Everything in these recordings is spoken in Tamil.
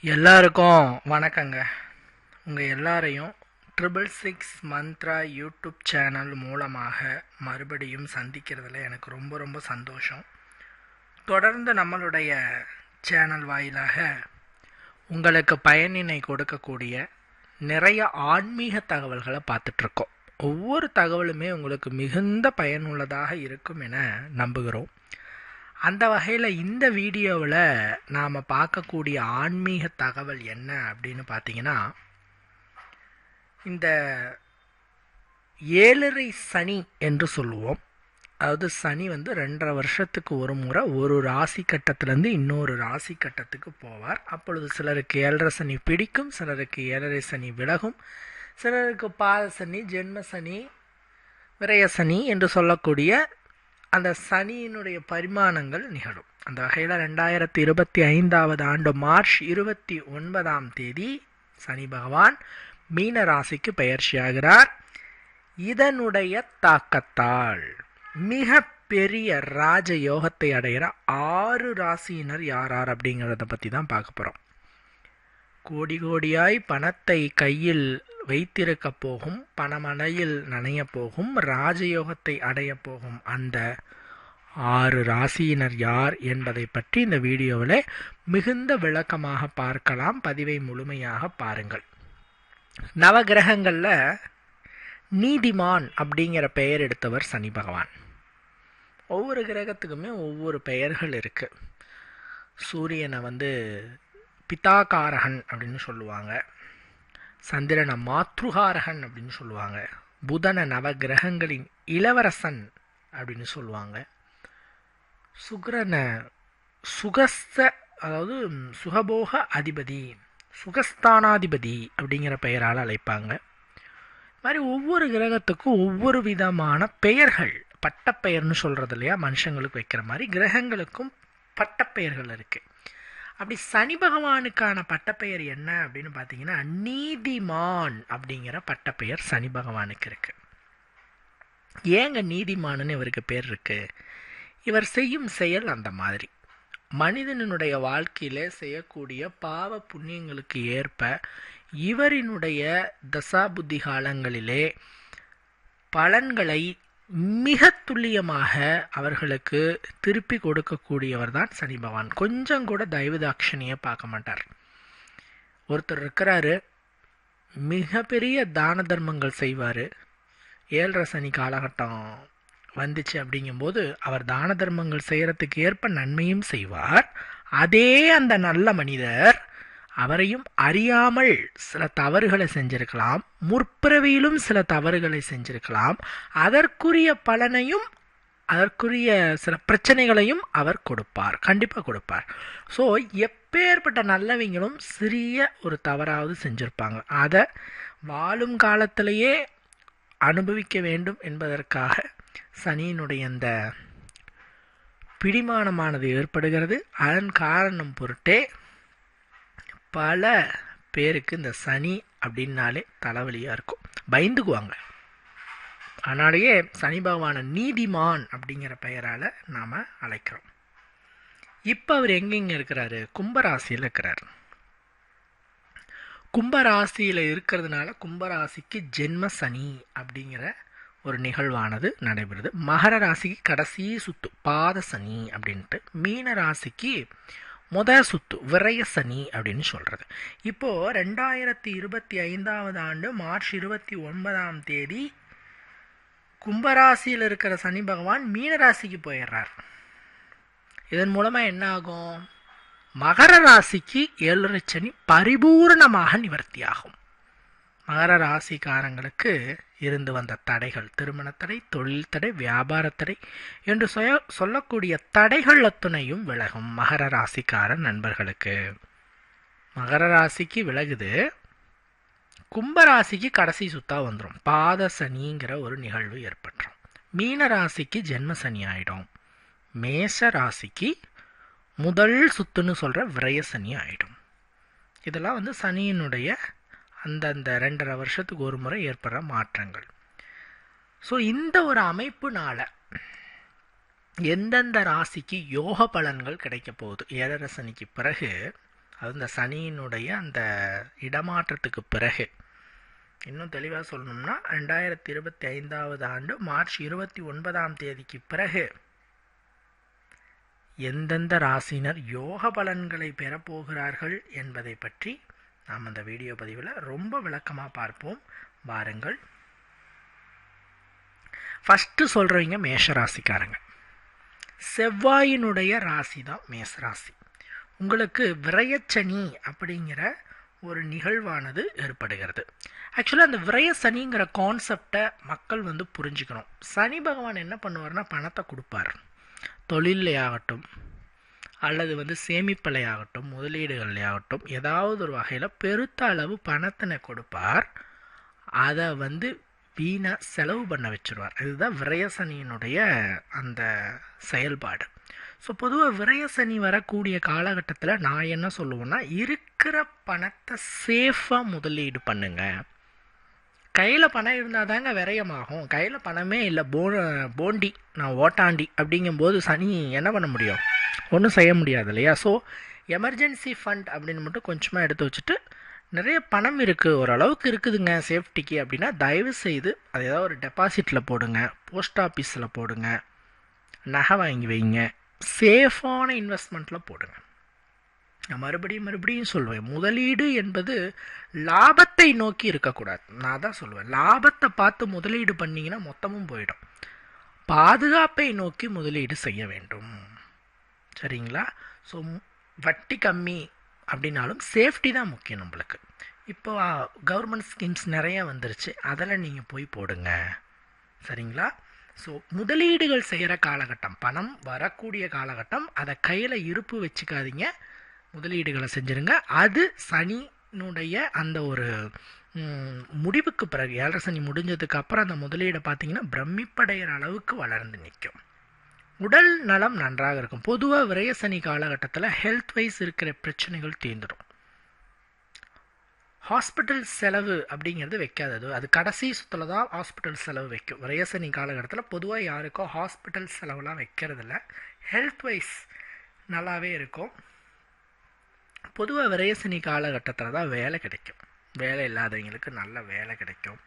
எல்லாருக்கும் வணக்கங்க. உங்கள் எல்லாரையும் triple six Mantra YouTube channel மூலமாக மறுபடியும் சந்திக்கிறதுல எனக்கு ரொம்ப ரொம்ப சந்தோஷம். தொடர்ந்து நம்மளுடைய சேனல் வாயிலாக உங்களுக்கு பயனினை கொடுக்கக்கூடிய நிறைய ஆன்மீக தகவல்களை பார்த்துட்ருக்கோம். ஒவ்வொரு தகவலுமே உங்களுக்கு மிகுந்த பயனுள்ளதாக இருக்கும் என நம்புகிறோம். அந்த வகையில் இந்த வீடியோவில் நாம் பார்க்கக்கூடிய ஆன்மீக தகவல் என்ன அப்படின்னு பார்த்தீங்கன்னா இந்த ஏழரை சனி என்று சொல்லுவோம். அதாவது சனி வந்து ரெண்டரை வருஷத்துக்கு ஒரு முறை ஒரு ராசி கட்டத்திலேருந்து இன்னொரு ராசி கட்டத்துக்கு போவார். அப்பொழுது சிலருக்கு ஏழரை சனி பிடிக்கும் சிலருக்கு ஏழரை சனி விலகும் சிலருக்கு பாத சனி ஜென்ம சனி விரய சனி என்று சொல்லக்கூடிய அந்த சனியினுடைய பரிமாணங்கள் நிகழும். அந்த வகையில் ரெண்டாயிரத்தி இருபத்தி ஐந்தாவது ஆண்டு மார்ச் இருபத்தி ஒன்பதாம் தேதி சனி பகவான் மீன ராசிக்கு பயிற்சியாகிறார் இதனுடைய தாக்கத்தால் மிக பெரிய ராஜ யோகத்தை அடைகிற ஆறு ராசியினர் யார் யார் அப்படிங்கிறத பற்றி தான் பார்க்க போகிறோம் கோடி கோடியாய் பணத்தை கையில் வைத்திருக்கப் போகும் பணமலையில் நனைய போகும் ராஜயோகத்தை அடைய போகும் அந்த ஆறு ராசியினர் யார் என்பதை பற்றி இந்த வீடியோவில் மிகுந்த விளக்கமாக பார்க்கலாம். பதிவை முழுமையாக பாருங்கள். நவகிரகங்களில் நீதிமான் அப்படிங்கிற பெயர் எடுத்தவர் சனி பகவான். ஒவ்வொரு கிரகத்துக்குமே ஒவ்வொரு பெயர்கள் இருக்குது சூரியனை வந்து பிதாகாரகன் அப்படின்னு சொல்லுவாங்க. சந்திரனை மாத்ருகாரகன் அப்படின்னு சொல்லுவாங்க. புதன நவகிரகங்களின் இளவரசன் அப்படின்னு சொல்லுவாங்க. சுக்கிரனை சுகஸ்த அதாவது சுகபோக அதிபதி சுகஸ்தானாதிபதி அப்படிங்கிற பெயரால் அழைப்பாங்க. இது மாதிரி ஒவ்வொரு கிரகத்துக்கும் ஒவ்வொரு விதமான பெயர்கள் பட்டப்பெயர்னு சொல்கிறது இல்லையா? மனுஷங்களுக்கு வைக்கிற மாதிரி கிரகங்களுக்கும் பட்டப்பெயர்கள் இருக்குது அப்படி சனி பகவானுக்கான பட்டப்பெயர் என்ன அப்படின்னு பார்த்தீங்கன்னா நீதிமான் அப்படிங்கிற பட்டப்பெயர் சனி பகவானுக்கு இருக்கு. ஏங்க நீதிமான்னு இவருக்கு பேர் இருக்கு? இவர் செய்யும் செயல் அந்த மாதிரி. மனிதனுடைய வாழ்க்கையிலே செய்யக்கூடிய பாவ புண்ணியங்களுக்கு ஏற்ப இவரினுடைய தசாபுத்தி காலங்களிலே பலன்களை மிக துல்லியமாக அவர்களுக்கு திருப்பி கொடுக்கக்கூடியவர் தான் சனி பகவான். கொஞ்சம் கூட தயவுதாட்சணியை பார்க்க மாட்டார். ஒருத்தர் இருக்கிறாரு மிகப்பெரிய தான தர்மங்கள் செய்வார். ஏழரை சனி காலகட்டம் வந்துச்சு அப்படிங்கும்போது அவர் தான தர்மங்கள் செய்கிறதுக்கு ஏற்ப நன்மையும் செய்வார். அதே அந்த நல்ல மனிதர் அவரையும் அறியாமல் சில தவறுகளை செஞ்சிருக்கலாம் முற்பிறவியிலும் சில தவறுகளை செஞ்சிருக்கலாம். அதற்குரிய பலனையும் அதற்குரிய சில பிரச்சனைகளையும் அவர் கொடுப்பார் கண்டிப்பாக கொடுப்பார். ஸோ எப்பேற்பட்ட நல்லவங்களும் சிறிய ஒரு தவறாவது செஞ்சுருப்பாங்க. அதை வாழும் காலத்திலேயே அனுபவிக்க வேண்டும் என்பதற்காக சனியினுடைய அந்த பிடிமானமானது ஏற்படுகிறது. அதன் காரணம் பொருட்டே பல பேருக்கு இந்த சனி அப்படின்னாலே தலைவலியாக இருக்கும். பயந்துக்குவாங்க. அதனாலேயே சனி பகவானை நீதிமான் அப்படிங்கிற பெயரால் நாம் அழைக்கிறோம். இப்போ அவர் எங்கெங்க இருக்கிறாரு? கும்பராசியில் இருக்கிறார். கும்பராசியில் இருக்கிறதுனால கும்பராசிக்கு ஜென்ம சனி அப்படிங்கிற ஒரு நிகழ்வானது நடைபெறுது. மகர ராசிக்கு கடைசி சுத்து பாத சனி அப்படின்ட்டு. மீன ராசிக்கு முத சுத்து விரய சனி அப்படின்னு சொல்கிறது இப்போது ரெண்டாயிரத்தி இருபத்தி ஐந்தாவது ஆண்டு மார்ச் இருபத்தி ஒன்பதாம் தேதி கும்பராசியில் இருக்கிற சனி பகவான் மீனராசிக்கு போயிடுறார். இதன் மூலமாக என்ன ஆகும்? மகர ராசிக்கு ஏழரை சனி பரிபூர்ணமாக நிவர்த்தியாகும். மகர ராசிக்காரங்களுக்கு இருந்து வந்த தடைகள் திருமண தடை தொழில் தடை வியாபார தடை என்று சொய சொல்லக்கூடிய தடைகள் அத்துணையும் விலகும். மகர ராசிக்கார நண்பர்களுக்கு. மகர ராசிக்கு விலகுது. கும்பராசிக்கு கடைசி சுத்தா வந்துடும் பாத சனிங்கிற ஒரு நிகழ்வு ஏற்பட்டுரும். மீன ராசிக்கு ஜென்ம சனி ஆயிடும். மேஷ ராசிக்கு முதல் சுத்துன்னு சொல்கிற விரய சனி ஆயிடும். இதெல்லாம் வந்து சனியினுடைய அந்தந்த ரெண்டரை வருஷத்துக்கு ஒரு முறை ஏற்படுற மாற்றங்கள். ஸோ இந்த ஒரு அமைப்புனால எந்தெந்த ராசிக்கு யோக பலன்கள் கிடைக்க போகுது? ஏழரசனிக்கு பிறகு அது இந்த சனியினுடைய அந்த இடமாற்றத்துக்கு பிறகு. இன்னும் தெளிவாக சொல்லணும்னா ரெண்டாயிரத்தி இருபத்தி ஐந்தாவது ஆண்டு மார்ச் இருபத்தி ஒன்பதாம் தேதிக்கு பிறகு எந்தெந்த ராசினர் யோக பலன்களை பெறப்போகிறார்கள் என்பதை பற்றி நாம் அந்த வீடியோ பதிவில் ரொம்ப விளக்கமாக பார்ப்போம். வாருங்கள். ஃபஸ்ட்டு சொல்கிறவங்க மேஷ ராசிக்காரங்க செவ்வாயினுடைய ராசி தான் மேஷ ராசி உங்களுக்கு விரயச்சனி அப்படிங்கிற ஒரு நிகழ்வானது ஏற்படுகிறது. ஆக்சுவலாக அந்த விரய சனிங்கிற கான்செப்டை மக்கள் வந்து புரிஞ்சுக்கணும். சனி பகவான் என்ன பண்ணுவார்னா பணத்தை கொடுப்பார். தொழிலையாகட்டும் அல்லது வந்து சேமிப்பலையாகட்டும் முதலீடுகள்லையாகட்டும் ஏதாவது ஒரு வகையில் பெருத்த அளவு பணத்தினை கொடுப்பார். அதை வந்து வீணாக செலவு பண்ண வச்சுருவார். இதுதான் விரயசனியினுடைய அந்த செயல்பாடு. ஸோ பொதுவாக விரயசனி வரக்கூடிய காலகட்டத்தில் நான் என்ன சொல்லுவேன்னா இருக்கிற பணத்தை சேஃபாக முதலீடு பண்ணுங்கள் கையில் பணம் இருந்தால் தாங்க விரயமாகும். கையில் பணமே இல்லை. போ போண்டி. நான் ஓட்டாண்டி. அப்படிங்கும்போது சனி என்ன பண்ண முடியும்? ஒன்றும் செய்ய முடியாது இல்லையா? ஸோ எமர்ஜென்சி ஃபண்ட் அப்படின்னு மட்டும் கொஞ்சமாக எடுத்து வச்சுட்டு நிறைய பணம் இருக்குது ஓரளவுக்கு இருக்குதுங்க. சேஃப்டிக்கு அப்படின்னா தயவு செய்து அது ஏதாவது ஒரு டெபாசிட்டில் போடுங்க. போஸ்ட் ஆஃபீஸில் போடுங்க. நகை வாங்கி வைங்க. சேஃபான இன்வெஸ்ட்மெண்ட்டில் போடுங்க. நான் மறுபடியும் மறுபடியும் சொல்லுவேன் முதலீடு என்பது லாபத்தை நோக்கி இருக்கக்கூடாது. நான் தான் சொல்லுவேன் லாபத்தை பார்த்து முதலீடு பண்ணிங்கன்னா மொத்தமும் போயிடும். பாதுகாப்பை நோக்கி முதலீடு செய்ய வேண்டும். சரிங்களா? ஸோ வட்டி கம்மி அப்படின்னாலும் சேஃப்டி தான் முக்கியம் நம்மளுக்கு. இப்போ கவர்மெண்ட் ஸ்கீம்ஸ் நிறையா வந்துருச்சு. அதில் நீங்கள் போய் போடுங்க. சரிங்களா? ஸோ முதலீடுகள் செய்கிற காலகட்டம் பணம் வரக்கூடிய காலகட்டம் அதை கையில் இருப்பு வச்சுக்காதீங்க. முதலீடுகளை செஞ்சுருங்க. அது சனினுடைய அந்த ஒரு முடிவுக்கு பிறகு ஏழரை சனி முடிஞ்சதுக்கு அப்புறம் அந்த முதலீடை பார்த்தீங்கன்னா பிரமிப்படைகிற அளவுக்கு வளர்ந்து நிற்கும் உடல் நலம் நன்றாக இருக்கும். பொதுவாக விரயசனி காலகட்டத்தில் ஹெல்த் வைஸ் இருக்கிற பிரச்சனைகள் தீர்ந்துடும் ஹாஸ்பிட்டல் செலவு அப்படிங்கிறது வைக்காதது. அது கடைசி சுற்றில் தான் ஹாஸ்பிட்டல் செலவு வைக்கும். விரயசனி காலகட்டத்தில் பொதுவாக யாருக்கும் ஹாஸ்பிட்டல் செலவுலாம் வைக்கிறதில்ல. ஹெல்த் வைஸ் நல்லாவே இருக்கும். பொதுவாக விரயசனி காலகட்டத்தில் தான் வேலை கிடைக்கும். வேலை இல்லாதவங்களுக்கு நல்ல வேலை கிடைக்கும்.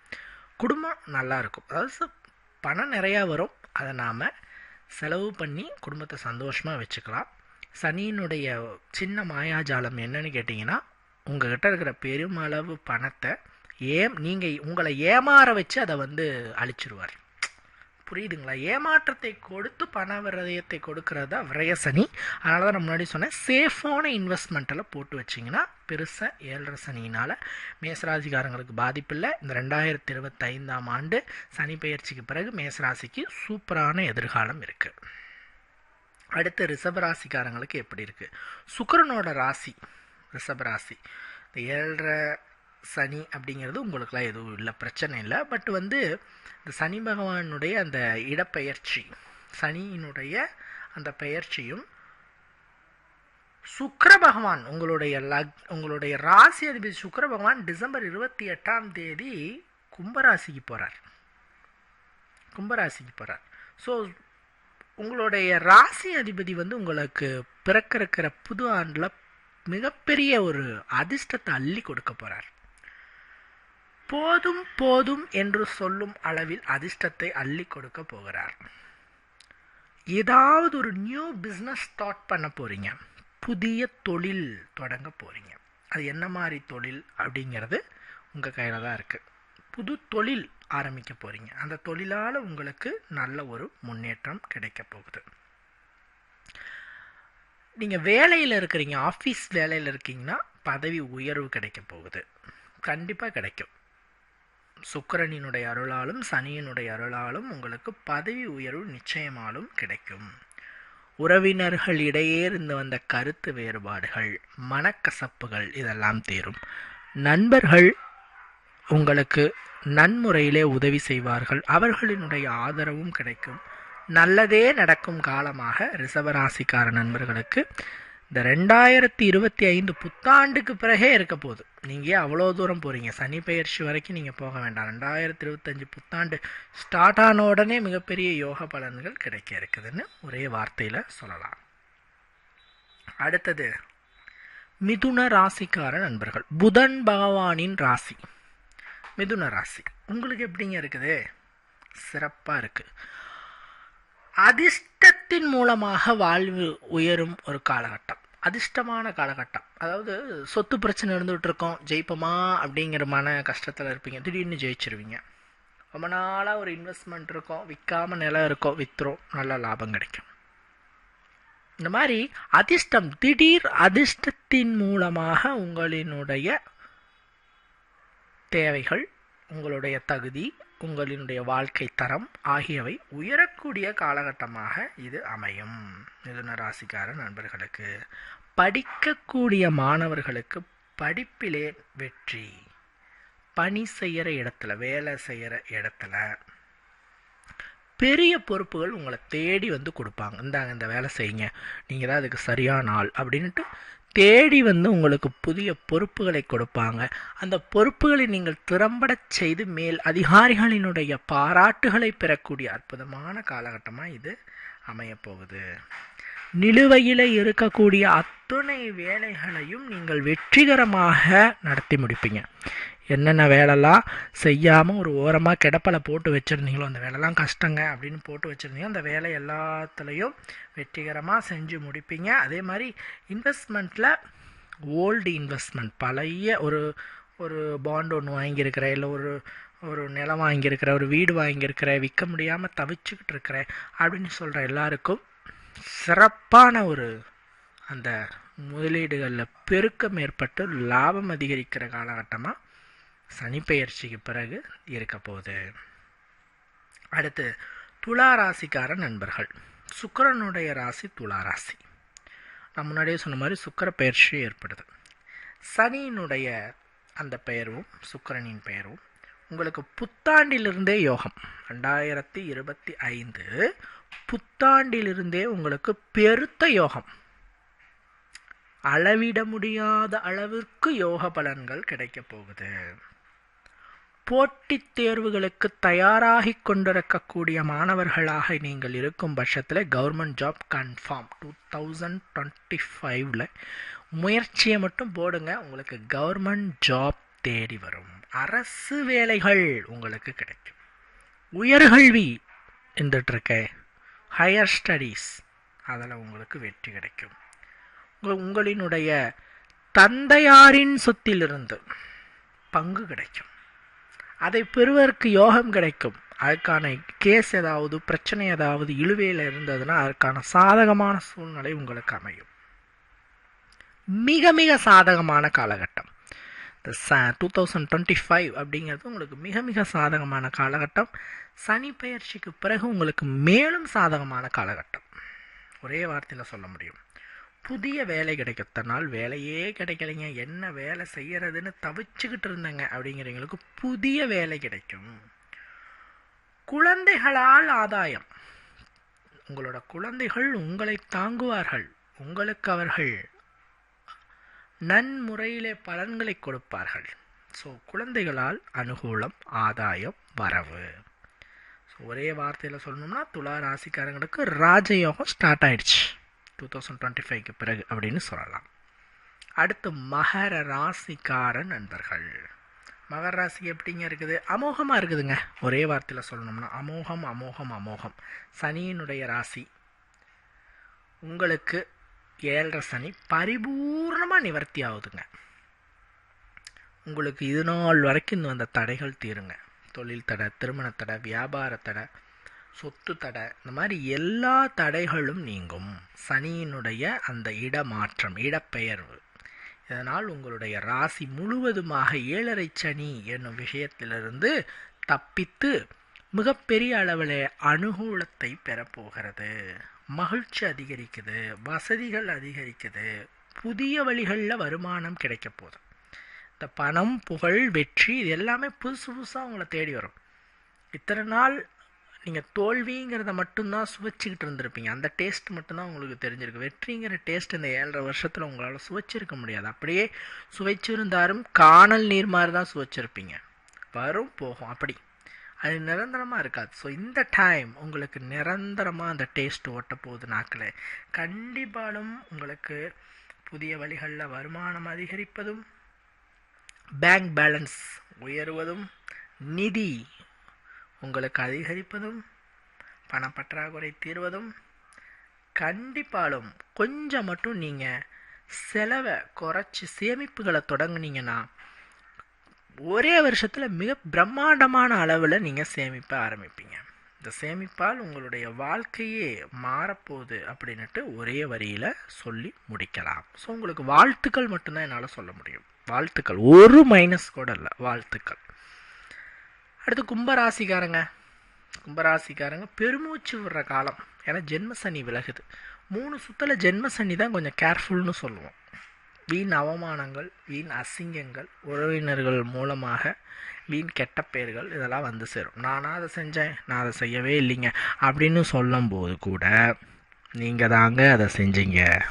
குடும்பம் நல்லா இருக்கும். அதாவது பணம் நிறையா வரும். அதை நாம் செலவு பண்ணி குடும்பத்தை சந்தோஷமாக வச்சுக்கலாம். சனியினுடைய சின்ன மாயாஜாலம் என்னன்னு கேட்டிங்கன்னா உங்கள்கிட்ட இருக்கிற பெருமளவு பணத்தை ஏ நீங்கள் உங்களை ஏமாற வச்சு அதை வந்து அழிச்சிருவார். புரியுதுங்களா? ஏமாற்றத்தை கொடுத்து பண விரயத்தை கொடுக்கறது தான் விரயசனி அதனால தான் நான் முன்னாடி சொன்னேன் சேஃபான இன்வெஸ்ட்மெண்ட்டில் போட்டு வச்சிங்கன்னா பெருசாக ஏழரை சனியினால் மேசராசிக்காரங்களுக்கு பாதிப்பில்லை இந்த ரெண்டாயிரத்தி இருபத்தைந்தாம் ஆண்டு சனி பயிற்சிக்கு பிறகு மேசராசிக்கு சூப்பரான எதிர்காலம் இருக்குது அடுத்து ரிஷபராசிக்காரங்களுக்கு எப்படி இருக்குது சுக்கரனோட ராசி ரிஷபராசி இந்த ஏழரை சனி அப்படிங்கிறது உங்களுக்குலாம் எதுவும் இல்லை பிரச்சனை இல்லை. பட் வந்து இந்த சனி பகவானுடைய அந்த இடப்பெயர்ச்சி சனியினுடைய அந்த பெயர்ச்சியும் சுக்கர பகவான் உங்களுடைய லக் உங்களுடைய ராசி அதிபதி சுக்கர பகவான் டிசம்பர் இருபத்தி எட்டாம் தேதி கும்பராசிக்கு போகிறார் கும்பராசிக்கு போகிறார் ஸோ உங்களுடைய ராசி அதிபதி வந்து உங்களுக்கு பிறக்கிறக்கிற புது ஆண்டில் மிகப்பெரிய ஒரு அதிர்ஷ்டத்தை அள்ளி கொடுக்க போகிறார் போதும் போதும் என்று சொல்லும் அளவில் அதிர்ஷ்டத்தை அள்ளி கொடுக்க போகிறார். ஏதாவது ஒரு நியூ பிஸ்னஸ் ஸ்டார்ட் பண்ண போகிறீங்க புதிய தொழில் தொடங்க போகிறீங்க அது என்ன மாதிரி தொழில் அப்படிங்கிறது உங்கள் கையில் தான் இருக்குது புது தொழில் ஆரம்பிக்க போகிறீங்க அந்த தொழிலால் உங்களுக்கு நல்ல ஒரு முன்னேற்றம் கிடைக்க போகுது. நீங்கள் வேலையில் இருக்கிறீங்க ஆஃபீஸ் வேலையில் இருக்கீங்கன்னா பதவி உயர்வு கிடைக்க போகுது. கண்டிப்பாக கிடைக்கும். சுக்கரனினுடைய அருளாலும் சனியினுடைய அருளாலும் உங்களுக்கு பதவி உயர்வு நிச்சயமாலும் கிடைக்கும். உறவினர்களிடையே இருந்து வந்த கருத்து வேறுபாடுகள் மனக்கசப்புகள் இதெல்லாம் தீரும். நண்பர்கள் உங்களுக்கு நன்முறையிலே உதவி செய்வார்கள். அவர்களினுடைய ஆதரவும் கிடைக்கும். நல்லதே நடக்கும் காலமாக ரிசவராசிக்கார நண்பர்களுக்கு இந்த ரெண்டாயிரத்தி இருபத்தி ஐந்து புத்தாண்டுக்கு பிறகே இருக்க போகுது. நீங்கள் அவ்வளோ தூரம் போகிறீங்க சனி பயிற்சி வரைக்கும் நீங்கள் போக வேண்டாம். ரெண்டாயிரத்தி இருபத்தஞ்சி புத்தாண்டு ஸ்டார்ட் ஆன உடனே மிகப்பெரிய யோக பலன்கள் கிடைக்க இருக்குதுன்னு ஒரே வார்த்தையில் சொல்லலாம். அடுத்தது மிதுன ராசிக்கார நண்பர்கள். புதன் பகவானின் ராசி. மிதுன ராசி. உங்களுக்கு எப்படிங்க இருக்குது? சிறப்பாக இருக்குது அதிர்ஷ்டத்தின் மூலமாக வாழ்வு உயரும் ஒரு காலகட்டம். அதிர்ஷ்டமான காலகட்டம். அதாவது சொத்து பிரச்சனை இருந்துகிட்டு இருக்கோம் ஜெயிப்போமா அப்படிங்கிற மன கஷ்டத்தில் இருப்பீங்க. திடீர்னு ஜெயிச்சிருவீங்க. ரொம்ப நாளாக ஒரு இன்வெஸ்ட்மெண்ட் இருக்கும் விற்காம நிலம் இருக்கும் விற்றுரும் நல்ல லாபம் கிடைக்கும். இந்த மாதிரி அதிர்ஷ்டம் திடீர் அதிர்ஷ்டத்தின் மூலமாக உங்களினுடைய தேவைகள் உங்களுடைய தகுதி உங்களினுடைய வாழ்க்கை தரம் ஆகியவை உயரக்கூடிய காலகட்டமாக இது அமையும். மிதுன ராசிக்கார நண்பர்களுக்கு படிக்கக்கூடிய மாணவர்களுக்கு படிப்பிலே வெற்றி. பணி செய்கிற இடத்துல வேலை செய்கிற இடத்துல பெரிய பொறுப்புகள் உங்களை தேடி வந்து கொடுப்பாங்க. இந்தாங்க இந்த வேலை செய்யுங்க. நீங்கள் தான் அதுக்கு சரியான ஆள் அப்படின்ட்டு தேடி வந்து உங்களுக்கு புதிய பொறுப்புகளை கொடுப்பாங்க. அந்த பொறுப்புகளை நீங்கள் திறம்பட செய்து மேல் அதிகாரிகளினுடைய பாராட்டுகளை பெறக்கூடிய அற்புதமான காலகட்டமாக இது அமையப்போகுது நிலுவையில் இருக்கக்கூடிய அத்துணை வேலைகளையும் நீங்கள் வெற்றிகரமாக நடத்தி முடிப்பீங்க. என்னென்ன வேலைலாம் செய்யாமல் ஒரு ஓரமாக கிடப்பில் போட்டு வச்சுருந்தீங்களோ அந்த வேலைலாம் கஷ்டங்க அப்படின்னு போட்டு வச்சுருந்தீங்க அந்த வேலை எல்லாத்துலேயும் வெற்றிகரமாக செஞ்சு முடிப்பீங்க. அதே மாதிரி இன்வெஸ்ட்மெண்ட்டில் ஓல்டு இன்வெஸ்ட்மெண்ட் பழைய ஒரு ஒரு பாண்ட் ஒன்று வாங்கியிருக்கிற இல்லை ஒரு ஒரு நிலம் வாங்கியிருக்கிற ஒரு வீடு வாங்கியிருக்கிற விற்க முடியாமல் தவிச்சுக்கிட்டு இருக்கிறேன் அப்படின்னு சொல்கிற எல்லாருக்கும் சிறப்பான ஒரு அந்த முதலீடுகளில் பெருக்கம் ஏற்பட்டு லாபம் அதிகரிக்கிற காலகட்டமாக சனிப்பெயர்ச்சிக்கு பிறகு இருக்க போகுது. அடுத்து துலா ராசிக்கார நண்பர்கள். சுக்கரனுடைய ராசி துலா ராசி. நான் முன்னாடியே சொன்ன மாதிரி சுக்கர பெயர்ச்சி ஏற்படுது. சனியினுடைய அந்த பெயரும் சுக்கரனின் பெயரும் உங்களுக்கு புத்தாண்டிலிருந்தே யோகம். ரெண்டாயிரத்தி இருபத்தி ஐந்து புத்தாண்டிலிருந்தே உங்களுக்கு பெருத்த யோகம். அளவிட முடியாத அளவிற்கு யோக பலன்கள் கிடைக்கப் போகுது. போட்டித் தேர்வுகளுக்கு தயாராகி கொண்டிருக்கக்கூடிய மாணவர்களாக நீங்கள் இருக்கும் பட்சத்தில் government job confirm two thousand twenty ஃபைவ்ல முயற்சியை மட்டும் போடுங்க உங்களுக்கு கவர்மெண்ட் ஜாப் தேடி வரும். அரசு வேலைகள் உங்களுக்கு கிடைக்கும். உயர்கல்வி இருந்துட்டுருக்க ஹையர் ஸ்டடீஸ் அதில் உங்களுக்கு வெற்றி கிடைக்கும். உங்களினுடைய தந்தையாரின் சொத்திலிருந்து பங்கு கிடைக்கும். அதை பெறுவதற்கு யோகம் கிடைக்கும். அதுக்கான கேஸ் ஏதாவது பிரச்சனை ஏதாவது இழுவையில் இருந்ததுன்னா அதற்கான சாதகமான சூழ்நிலை உங்களுக்கு அமையும். மிக மிக சாதகமான காலகட்டம். இந்த ச டூ தௌசண்ட் டுவெண்ட்டி ஃபைவ் அப்படிங்கிறது உங்களுக்கு மிக மிக சாதகமான காலகட்டம். சனி பயிற்சிக்கு பிறகு உங்களுக்கு மேலும் சாதகமான காலகட்டம். ஒரே வார்த்தையில் சொல்ல முடியும். புதிய வேலை கிடைக்கத்தனால் வேலையே கிடைக்கலைங்க. என்ன வேலை செய்யறதுன்னு தவிச்சுக்கிட்டு இருந்தேங்க. அப்படிங்கிறவங்களுக்கு புதிய வேலை கிடைக்கும். குழந்தைகளால் ஆதாயம். உங்களோட குழந்தைகள் உங்களை தாங்குவார்கள். உங்களுக்கு அவர்கள் நன்முறையிலே பலன்களை கொடுப்பார்கள். ஸோ குழந்தைகளால் அனுகூலம் ஆதாயம் வரவு. ஸோ ஒரே வார்த்தையில் சொல்லணும்னா துலா ராசிக்காரங்களுக்கு ராஜயோகம் ஸ்டார்ட் ஆயிடுச்சு. டூ தௌசண்ட் டுவெண்ட்டி ஃபைவ்க்கு பிறகு அப்படின்னு சொல்லலாம். அடுத்து மகர ராசிக்கார நண்பர்கள். மகர ராசி எப்படிங்க இருக்குது? அமோகமாக இருக்குதுங்க. ஒரே வார்த்தையில் சொல்லணும்னா அமோகம் அமோகம் அமோகம். சனியினுடைய ராசி. உங்களுக்கு ஏழரை சனி பரிபூர்ணமாக நிவர்த்தி ஆகுதுங்க. உங்களுக்கு இது நாள் வரைக்கும் வந்த தடைகள் தீருங்க. தொழில் தடை திருமண தடை வியாபார தடை சொத்து தடை இந்த மாதிரி எல்லா தடைகளும் நீங்கும். சனியினுடைய அந்த இடமாற்றம் இடப்பெயர்வு. இதனால் உங்களுடைய ராசி முழுவதுமாக ஏழரை சனி என்னும் விஷயத்திலிருந்து தப்பித்து மிகப்பெரிய அளவில் அனுகூலத்தை பெறப்போகிறது. மகிழ்ச்சி அதிகரிக்குது வசதிகள் அதிகரிக்குது புதிய வழிகளில் வருமானம் கிடைக்க போகுது. இந்த பணம் புகழ் வெற்றி இது எல்லாமே புதுசு புதுசாக உங்களை தேடி வரும். இத்தனை நாள் நீங்கள் தோல்விங்கிறத மட்டும்தான் சுவைச்சிக்கிட்டு இருந்திருப்பீங்க. அந்த டேஸ்ட் மட்டும்தான் உங்களுக்கு தெரிஞ்சிருக்கு. வெற்றிங்கிற டேஸ்ட் இந்த ஏழரை வருஷத்தில் உங்களால் சுவைச்சிருக்க முடியாது. அப்படியே சுவைச்சிருந்தாலும் காணல் நீர் மாதிரி தான் சுவைச்சிருப்பீங்க. வரும் போகும். அப்படி. அது நிரந்தரமாக இருக்காது. ஸோ இந்த டைம் உங்களுக்கு நிரந்தரமாக அந்த டேஸ்ட் ஓட்ட போகுது நாக்கில் கண்டிப்பாலும் உங்களுக்கு புதிய வழிகளில் வருமானம் அதிகரிப்பதும் பேங்க் பேலன்ஸ் உயருவதும் நிதி உங்களுக்கு அதிகரிப்பதும் பணப்பற்றாக்குறை தீர்வதும் கண்டிப்பாலும் கொஞ்சம் மட்டும் நீங்கள் செலவை குறைச்சி சேமிப்புகளை தொடங்குனீங்கன்னா ஒரே வருஷத்தில் மிக பிரம்மாண்டமான அளவில் நீங்கள் சேமிப்ப ஆரம்பிப்பீங்க. இந்த சேமிப்பால் உங்களுடைய வாழ்க்கையே மாறப்போகுது அப்படின்னுட்டு ஒரே வரியில் சொல்லி முடிக்கலாம். ஸோ உங்களுக்கு வாழ்த்துக்கள் மட்டும்தான் என்னால் சொல்ல முடியும். வாழ்த்துக்கள். ஒரு மைனஸ் கூட இல்லை. வாழ்த்துக்கள். அடுத்து கும்பராசிக்காரங்க. கும்பராசிக்காரங்க பெருமூச்சு விடுற காலம். ஏன்னா ஜென்மசனி விலகுது. மூணு சுத்தில் ஜென்மசனி தான் கொஞ்சம் கேர்ஃபுல்னு சொல்லுவோம். வீண் அவமானங்கள் வீண் அசிங்கங்கள் உறவினர்கள் மூலமாக வீண் கெட்ட பெயர்கள் இதெல்லாம் வந்து சேரும். நானாக அதை செஞ்சேன் நான் அதை செய்யவே இல்லைங்க. அப்படின்னு சொல்லும்போது கூட நீங்கள் தாங்க அதை செஞ்சீங்க.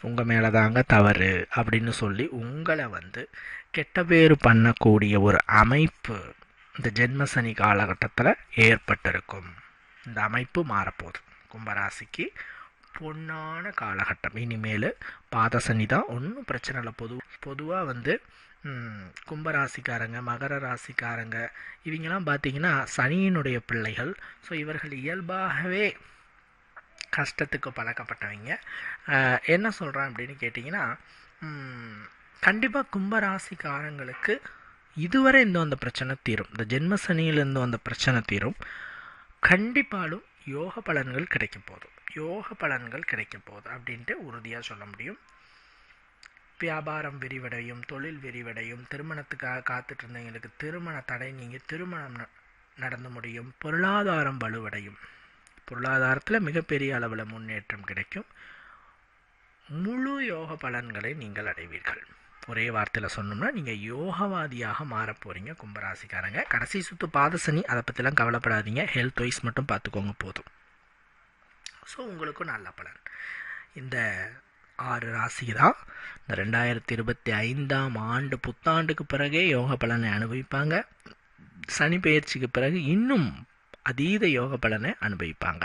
உங்கள் மேலே தாங்க தவறு அப்படின்னு சொல்லி உங்களை வந்து கெட்ட பேர் பண்ணக்கூடிய ஒரு அமைப்பு இந்த ஜென்மசனி காலகட்டத்தில் ஏற்பட்டிருக்கும். இந்த அமைப்பு மாறப்போகுது. கும்பராசிக்கு பொன்னான காலகட்டம். இனிமேல் பாதசனி தான். ஒன்றும் பிரச்சனை இல்லை. பொது பொதுவாக வந்து கும்பராசிக்காரங்க மகர ராசிக்காரங்க இவங்கெல்லாம் பார்த்தீங்கன்னா சனியினுடைய பிள்ளைகள். ஸோ இவர்கள் இயல்பாகவே கஷ்டத்துக்கு பழக்கப்பட்டவங்க. என்ன சொல்கிறேன் அப்படின்னு கேட்டிங்கன்னா கண்டிப்பாக கும்பராசிக்காரங்களுக்கு இதுவரை இந்த வந்த பிரச்சனை தீரும். இந்த ஜென்ம சனியிலேருந்து வந்த பிரச்சனை தீரும். கண்டிப்பாலும் யோக பலன்கள் கிடைக்க போதும். யோக பலன்கள் கிடைக்க போகுது அப்படின்ட்டு உறுதியாக சொல்ல முடியும். வியாபாரம் விரிவடையும் தொழில் விரிவடையும் திருமணத்துக்காக காத்துட்டு இருந்தவங்களுக்கு திருமண தடை நீங்கள் திருமணம் நடந்து முடியும். பொருளாதாரம் வலுவடையும். பொருளாதாரத்தில் மிகப்பெரிய அளவில் முன்னேற்றம் கிடைக்கும். முழு யோக பலன்களை நீங்கள் அடைவீர்கள். ஒரே வார்த்தையில் சொன்னோம்னா நீங்கள் யோகவாதியாக மாற போகிறீங்க கும்பராசிக்காரங்க. கடைசி சுற்று பாதசனி அதை பற்றிலாம் கவலைப்படாதீங்க. ஹெல்த் வைஸ் மட்டும் பார்த்துக்கோங்க போதும். ஸோ உங்களுக்கும் நல்ல பலன். இந்த ஆறு ராசி தான். இந்த ரெண்டாயிரத்தி இருபத்தி ஐந்தாம் ஆண்டு புத்தாண்டுக்கு பிறகே யோக பலனை அனுபவிப்பாங்க. சனி பயிற்சிக்கு பிறகு இன்னும் அதீத யோக பலனை அனுபவிப்பாங்க.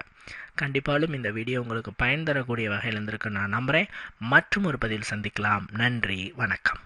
கண்டிப்பாலும் இந்த வீடியோ உங்களுக்கு பயன் தரக்கூடிய வகையில் இருந்திருக்கு நான் நம்புகிறேன் மற்றும் ஒரு பதில் சந்திக்கலாம். நன்றி. வணக்கம்.